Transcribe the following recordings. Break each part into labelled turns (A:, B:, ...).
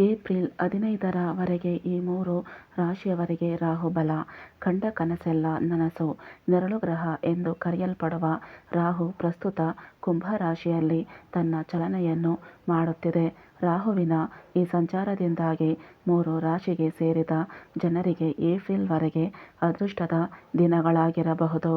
A: April ಹದಿನೈದರವರೆಗೆ ಈ ಮೂರು ರಾಶಿಯವರಿಗೆ ರಾಹುಬಲ. ಕಂಡ ಕನಸೆಲ್ಲ ನನಸು. ನೆರಳು ಗ್ರಹ ಎಂದು ಕರೆಯಲ್ಪಡುವ ರಾಹು ಪ್ರಸ್ತುತ ಕುಂಭ ರಾಶಿಯಲ್ಲಿ ತನ್ನ ಚಲನೆಯನ್ನು ಮಾಡುತ್ತಿದೆ. ರಾಹುವಿನ ಈ ಸಂಚಾರದಿಂದಾಗಿ ಮೂರು ರಾಶಿಗೆ ಸೇರಿದ ಜನರಿಗೆ ಏಪ್ರಿಲ್ವರೆಗೆ ಅದೃಷ್ಟದ ದಿನಗಳಾಗಿರಬಹುದು.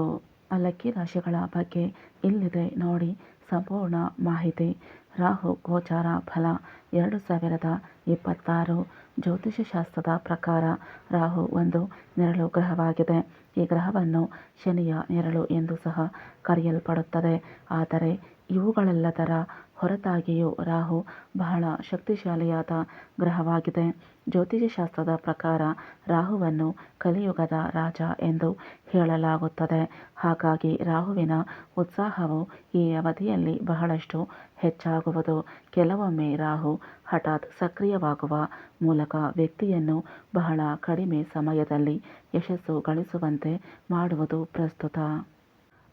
A: ಲಕ್ಕಿ ರಾಶಿಗಳ ಬಗ್ಗೆ ಇಲ್ಲಿದೆ ನೋಡಿ ಸಂಪೂರ್ಣ ಮಾಹಿತಿ. ರಾಹು ಗೋಚಾರ ಫಲ ಎರಡು ಸಾವಿರದ ಇಪ್ಪತ್ತಾರು. ಜ್ಯೋತಿಷ್ಯಶಾಸ್ತ್ರದ ಪ್ರಕಾರ ರಾಹು ಒಂದು ನೆರಳು ಗ್ರಹವಾಗಿದೆ. ಈ ಗ್ರಹವನ್ನು ಶನಿಯ ನೆರಳು ಎಂದು ಸಹ ಕರೆಯಲ್ಪಡುತ್ತದೆ. ಆದರೆ ಇವುಗಳೆಲ್ಲದರ ಹೊರತಾಗಿಯೂ ರಾಹು ಬಹಳ ಶಕ್ತಿಶಾಲಿಯಾದ ಗ್ರಹವಾಗಿದೆ. ಜ್ಯೋತಿಷ್ಯಶಾಸ್ತ್ರದ ಪ್ರಕಾರ ರಾಹುವನ್ನು ಕಲಿಯುಗದ ರಾಜ ಎಂದು ಹೇಳಲಾಗುತ್ತದೆ. ಹಾಗಾಗಿ ರಾಹುವಿನ ಉತ್ಸಾಹವು ಈ ಅವಧಿಯಲ್ಲಿ ಬಹಳಷ್ಟು ಹೆಚ್ಚಾಗುವುದು. ಕೆಲವೊಮ್ಮೆ ರಾಹು ಹಠಾತ್ ಸಕ್ರಿಯವಾಗುವ ಮೂಲಕ ವ್ಯಕ್ತಿಯನ್ನು ಬಹಳ ಕಡಿಮೆ ಸಮಯದಲ್ಲಿ ಯಶಸ್ಸು ಗಳಿಸುವಂತೆ ಮಾಡುವುದು ಪ್ರಸ್ತುತ.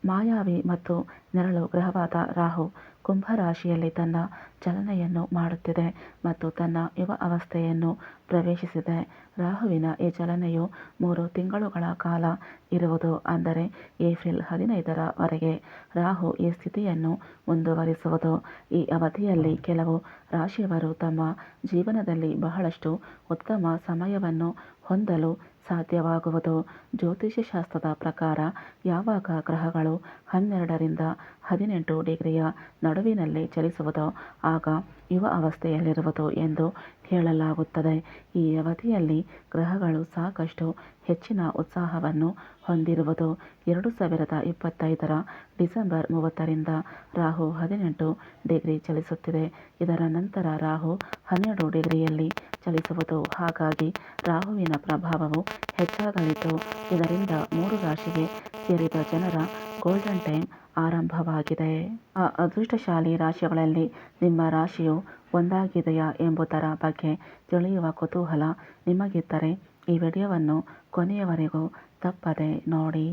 A: ಮಾಯಾವಿ ಮತ್ತು ನೆರಳು ಗ್ರಹವಾದ ರಾಹು ಕುಂಭ ರಾಶಿಯಲ್ಲಿ ತನ್ನ ಚಲನೆಯನ್ನು ಮಾಡುತ್ತಿದೆ ಮತ್ತು ತನ್ನ ಯುವ ಅವಸ್ಥೆಯನ್ನು ಪ್ರವೇಶಿಸಿದೆ. ರಾಹುವಿನ ಈ ಚಲನೆಯು ಮೂರು ತಿಂಗಳುಗಳ ಕಾಲ ಇರುವುದು ಅಂದರೆ ಏಪ್ರಿಲ್ ಹದಿನೈದರವರೆಗೆ ರಾಹು ಈ ಸ್ಥಿತಿಯನ್ನು ಮುಂದುವರಿಸುವುದು. ಈ ಅವಧಿಯಲ್ಲಿ ಕೆಲವು ರಾಶಿಯವರು ತಮ್ಮ ಜೀವನದಲ್ಲಿ ಬಹಳಷ್ಟು ಉತ್ತಮ ಸಮಯವನ್ನು ಹೊಂದಲು ಸಾಧ್ಯವಾಗುವುದು. ಜ್ಯೋತಿಷ್ಯಶಾಸ್ತ್ರದ ಪ್ರಕಾರ ಯಾವಾಗ ಗ್ರಹಗಳು ಹನ್ನೆರಡರಿಂದ ಹದಿನೆಂಟು ಡಿಗ್ರಿಯ ನಡುವಿನಲ್ಲಿ ಚಲಿಸುವುದೋ ಆಗ ಯುವ ಅವಸ್ಥೆಯಲ್ಲಿರುವುದು ಎಂದು ಹೇಳಲಾಗುತ್ತದೆ. ಈ ಅವಧಿಯಲ್ಲಿ ಗ್ರಹಗಳು ಸಾಕಷ್ಟು ಹೆಚ್ಚಿನ ಉತ್ಸಾಹವನ್ನು ಹೊಂದಿರುವುದು. ಎರಡು ಸಾವಿರದ ಇಪ್ಪತ್ತೈದರ ಡಿಸೆಂಬರ್ ಮೂವತ್ತರಿಂದ ರಾಹು ಹದಿನೆಂಟು ಡಿಗ್ರಿ ಚಲಿಸುತ್ತಿದೆ. ಇದರ ನಂತರ ರಾಹು ಹನ್ನೆರಡು ಡಿಗ್ರಿಯಲ್ಲಿ ಚಲಿಸುವುದು. ಹಾಗಾಗಿ ರಾಹುವಿನ ಪ್ರಭಾವವು ಹೆಚ್ಚಾಗಲಿದ್ದು, ಇದರಿಂದ ಮೂರು ರಾಶಿಗೆ ಸೇರಿದ ಜನರ ಗೋಲ್ಡನ್ ಟೈಮ್ ಆರಂಭವಾಗಿದೆ. ಆ ಅದೃಷ್ಟಶಾಲಿ ರಾಶಿಗಳಲ್ಲಿ ನಿಮ್ಮ ರಾಶಿಯು ಒಂದಾಗಿದೆಯಾ ಎಂಬುದರ ಬಗ್ಗೆ ತಿಳಿಯುವ ಕುತೂಹಲ ನಿಮಗಿದ್ದರೆ ಈ ವಿಡಿಯೋವನ್ನು ಕೊನೆಯವರೆಗೂ ತಪ್ಪದೆ ನೋಡಿ.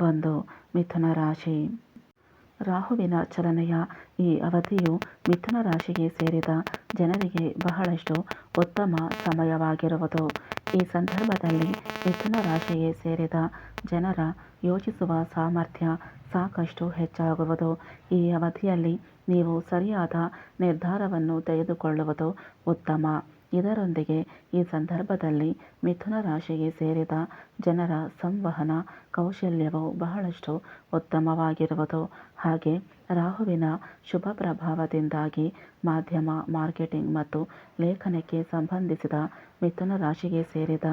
A: ಒಂದು ಮಿಥುನ ರಾಶಿ. ರಾಹುವಿನ ಚಲನೆಯ ಈ ಅವಧಿಯು ಮಿಥುನ ರಾಶಿಗೆ ಸೇರಿದ ಜನರಿಗೆ ಬಹಳಷ್ಟು ಉತ್ತಮ ಸಮಯವಾಗಿರುವುದು. ಈ ಸಂದರ್ಭದಲ್ಲಿ ಮಿಥುನ ರಾಶಿಗೆ ಸೇರಿದ ಜನರ ಯೋಚಿಸುವ ಸಾಮರ್ಥ್ಯ ಸಾಕಷ್ಟು ಹೆಚ್ಚಾಗುವುದು. ಈ ಅವಧಿಯಲ್ಲಿ ನೀವು ಸರಿಯಾದ ನಿರ್ಧಾರವನ್ನು ತೆಗೆದುಕೊಳ್ಳುವುದು ಉತ್ತಮ. ಇದರೊಂದಿಗೆ ಈ ಸಂದರ್ಭದಲ್ಲಿ ಮಿಥುನ ರಾಶಿಗೆ ಸೇರಿದ ಜನರ ಸಂವಹನ ಕೌಶಲ್ಯವು ಬಹಳಷ್ಟು ಉತ್ತಮವಾಗಿರುವುದು. ಹಾಗೆ ರಾಹುವಿನ ಶುಭ ಪ್ರಭಾವದಿಂದಾಗಿ ಮಾಧ್ಯಮ, ಮಾರ್ಕೆಟಿಂಗ್ ಮತ್ತು ಲೇಖನಕ್ಕೆ ಸಂಬಂಧಿಸಿದ ಮಿಥುನ ರಾಶಿಗೆ ಸೇರಿದ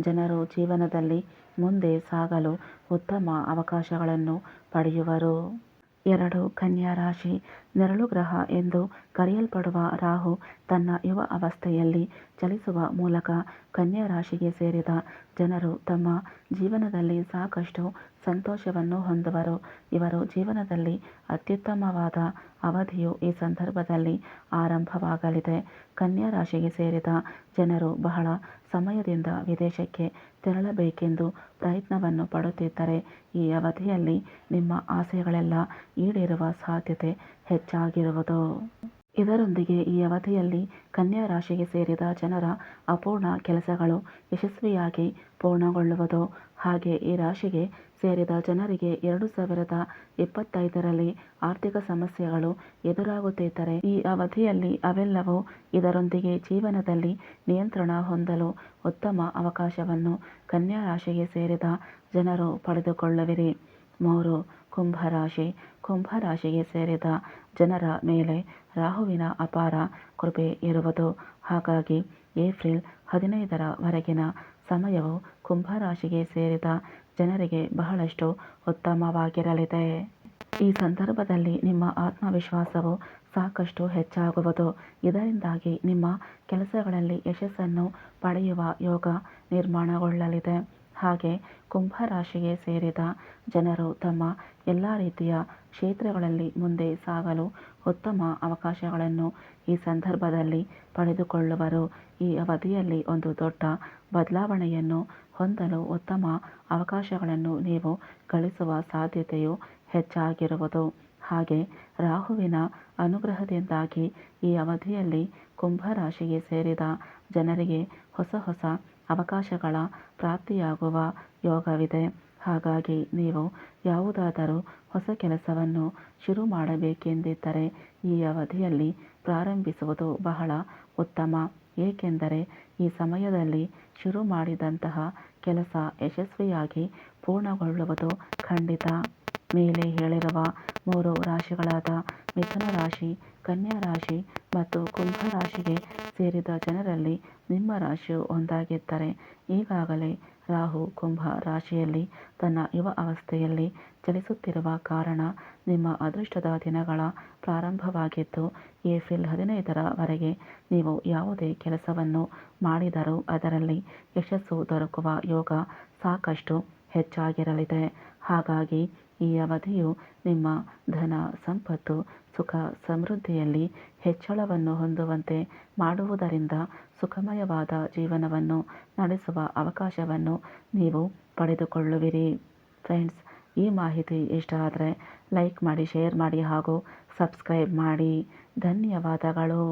A: ಜನರು ಜೀವನದಲ್ಲಿ ಮುಂದೆ ಸಾಗಲು ಉತ್ತಮ ಅವಕಾಶಗಳನ್ನು ಪಡೆಯುವರು. ಎರಡು, ಕನ್ಯಾ ರಾಶಿ. ನೆರಳು ಗ್ರಹ ಎಂದು ಕರೆಯಲ್ಪಡುವ ರಾಹು ತನ್ನ ಯುವ ಅವಸ್ಥೆಯಲ್ಲಿ ಚಲಿಸುವ ಮೂಲಕ ಕನ್ಯಾ ರಾಶಿಗೆ ಸೇರಿದ ಜನರು ತಮ್ಮ ಜೀವನದಲ್ಲಿ ಸಾಕಷ್ಟು ಸಂತೋಷವನ್ನು ಹೊಂದುವರು. ಇವರು ಜೀವನದಲ್ಲಿ ಅತ್ಯುತ್ತಮವಾದ ಅವಧಿಯು ಈ ಸಂದರ್ಭದಲ್ಲಿ ಆರಂಭವಾಗಲಿದೆ. ಕನ್ಯಾ ರಾಶಿಗೆ ಸೇರಿದ ಜನರು ಬಹಳ ಸಮಯದಿಂದ ವಿದೇಶಕ್ಕೆ ತೆರಳಬೇಕೆಂದು ಪ್ರಯತ್ನವನ್ನು ಪಡುತ್ತಿದ್ದರೆ ಈ ಅವಧಿಯಲ್ಲಿ ನಿಮ್ಮ ಆಸೆಗಳೆಲ್ಲ ಈಡೇರುವ ಸಾಧ್ಯತೆ ಹೆಚ್ಚಾಗಿರುವುದು. ಇದರೊಂದಿಗೆ ಈ ಅವಧಿಯಲ್ಲಿ ಕನ್ಯಾ ರಾಶಿಗೆ ಸೇರಿದ ಜನರ ಅಪೂರ್ಣ ಕೆಲಸಗಳು ಯಶಸ್ವಿಯಾಗಿ ಪೂರ್ಣಗೊಳ್ಳುವುದು. ಹಾಗೆ ಈ ರಾಶಿಗೆ ಸೇರಿದ ಜನರಿಗೆ ಎರಡು ಸಾವಿರದ ಇಪ್ಪತ್ತೈದರಲ್ಲಿ ಆರ್ಥಿಕ ಸಮಸ್ಯೆಗಳು ಎದುರಾಗುತ್ತಿದ್ದರೆ, ಈ ಅವಧಿಯಲ್ಲಿ ಅವೆಲ್ಲವೂ ಇದರೊಂದಿಗೆ ಜೀವನದಲ್ಲಿ ನಿಯಂತ್ರಣ ಹೊಂದಲು ಉತ್ತಮ ಅವಕಾಶವನ್ನು ಕನ್ಯಾ ರಾಶಿಗೆ ಸೇರಿದ ಜನರು ಪಡೆದುಕೊಳ್ಳುವಿರಿ. ಮೂರು ಕುಂಭರಾಶಿ. ಕುಂಭರಾಶಿಗೆ ಸೇರಿದ ಜನರ ಮೇಲೆ ರಾಹುವಿನ ಅಪಾರ ಕೃಪೆ ಇರುವುದು. ಹಾಗಾಗಿ ಏಪ್ರಿಲ್ ಹದಿನೈದರವರೆಗಿನ ಸಮಯವು ಕುಂಭರಾಶಿಗೆ ಸೇರಿದ ಜನರಿಗೆ ಬಹಳಷ್ಟು ಉತ್ತಮವಾಗಿರಲಿದೆ. ಈ ಸಂದರ್ಭದಲ್ಲಿ ನಿಮ್ಮ ಆತ್ಮವಿಶ್ವಾಸವು ಸಾಕಷ್ಟು ಹೆಚ್ಚಾಗುವುದು. ಇದರಿಂದಾಗಿ ನಿಮ್ಮ ಕೆಲಸಗಳಲ್ಲಿ ಯಶಸ್ಸನ್ನು ಪಡೆಯುವ ಯೋಗ ನಿರ್ಮಾಣಗೊಳ್ಳಲಿದೆ. ಹಾಗೆ ಕುಂಭ ರಾಶಿಗೆ ಸೇರಿದ ಜನರು ತಮ್ಮ ಎಲ್ಲ ರೀತಿಯ ಕ್ಷೇತ್ರಗಳಲ್ಲಿ ಮುಂದೆ ಸಾಗಲು ಉತ್ತಮ ಅವಕಾಶಗಳನ್ನು ಈ ಸಂದರ್ಭದಲ್ಲಿ ಪಡೆದುಕೊಳ್ಳುವರು. ಈ ಅವಧಿಯಲ್ಲಿ ಒಂದು ದೊಡ್ಡ ಬದಲಾವಣೆಯನ್ನು ಹೊಂದಲು ಉತ್ತಮ ಅವಕಾಶಗಳನ್ನು ನೀವು ಗಳಿಸುವ ಸಾಧ್ಯತೆಯು ಹೆಚ್ಚಾಗಿರುವುದು. ಹಾಗೆ ರಾಹುವಿನ ಅನುಗ್ರಹದಿಂದಾಗಿ ಈ ಅವಧಿಯಲ್ಲಿ ಕುಂಭ ರಾಶಿಗೆ ಸೇರಿದ ಜನರಿಗೆ ಹೊಸ ಹೊಸ ಅವಕಾಶಗಳ ಪ್ರಾಪ್ತಿಯಾಗುವ ಯೋಗವಿದೆ. ಹಾಗಾಗಿ ನೀವು ಯಾವುದಾದರೂ ಹೊಸ ಕೆಲಸವನ್ನು ಶುರು ಮಾಡಬೇಕೆಂದಿದ್ದರೆ ಈ ಅವಧಿಯಲ್ಲಿ ಪ್ರಾರಂಭಿಸುವುದು ಬಹಳ ಉತ್ತಮ. ಏಕೆಂದರೆ ಈ ಸಮಯದಲ್ಲಿ ಶುರು ಮಾಡಿದಂತಹ ಕೆಲಸ ಯಶಸ್ವಿಯಾಗಿ ಪೂರ್ಣಗೊಳ್ಳುವುದು ಖಂಡಿತ. ಮೇಲೆ ಹೇಳಿರುವ ಮೂರು ರಾಶಿಗಳಾದ ಮಿಥುನ ರಾಶಿ, ಕನ್ಯಾ ರಾಶಿ ಮತ್ತು ಕುಂಭ ರಾಶಿಗೆ ಸೇರಿದ ಜನರಲ್ಲಿ ನಿಮ್ಮ ರಾಶಿಯು ಒಂದಾಗಿದ್ದರೆ ಈಗಾಗಲೇ ರಾಹು ಕುಂಭ ರಾಶಿಯಲ್ಲಿ ತನ್ನ ಯುವ ಅವಸ್ಥೆಯಲ್ಲಿ ಚಲಿಸುತ್ತಿರುವ ಕಾರಣ ನಿಮ್ಮ ಅದೃಷ್ಟದ ದಿನಗಳ ಪ್ರಾರಂಭವಾಗಿದ್ದು ಏಪ್ರಿಲ್ ಹದಿನೈದರ ವರೆಗೆ ನೀವು ಯಾವುದೇ ಕೆಲಸವನ್ನು ಮಾಡಿದರೂ ಅದರಲ್ಲಿ ಯಶಸ್ಸು ದೊರಕುವ ಯೋಗ ಸಾಕಷ್ಟು ಹೆಚ್ಚಾಗಿರಲಿದೆ. ಹಾಗಾಗಿ ಈ ಅವಧಿಯು ನಿಮ್ಮ ಧನ, ಸಂಪತ್ತು, ಸುಖ, ಸಮೃದ್ಧಿಯಲ್ಲಿ ಹೆಚ್ಚಳವನ್ನು ಹೊಂದುವಂತೆ ಮಾಡುವುದರಿಂದ ಸುಖಮಯವಾದ ಜೀವನವನ್ನು ನಡೆಸುವ ಅವಕಾಶವನ್ನು ನೀವು ಪಡೆದುಕೊಳ್ಳುವಿರಿ. ಫ್ರೆಂಡ್ಸ್, ಈ ಮಾಹಿತಿ ಇಷ್ಟ ಆದರೆ ಲೈಕ್ ಮಾಡಿ, ಶೇರ್ ಮಾಡಿ ಹಾಗೂ ಸಬ್ಸ್ಕ್ರೈಬ್ ಮಾಡಿ. ಧನ್ಯವಾದಗಳು.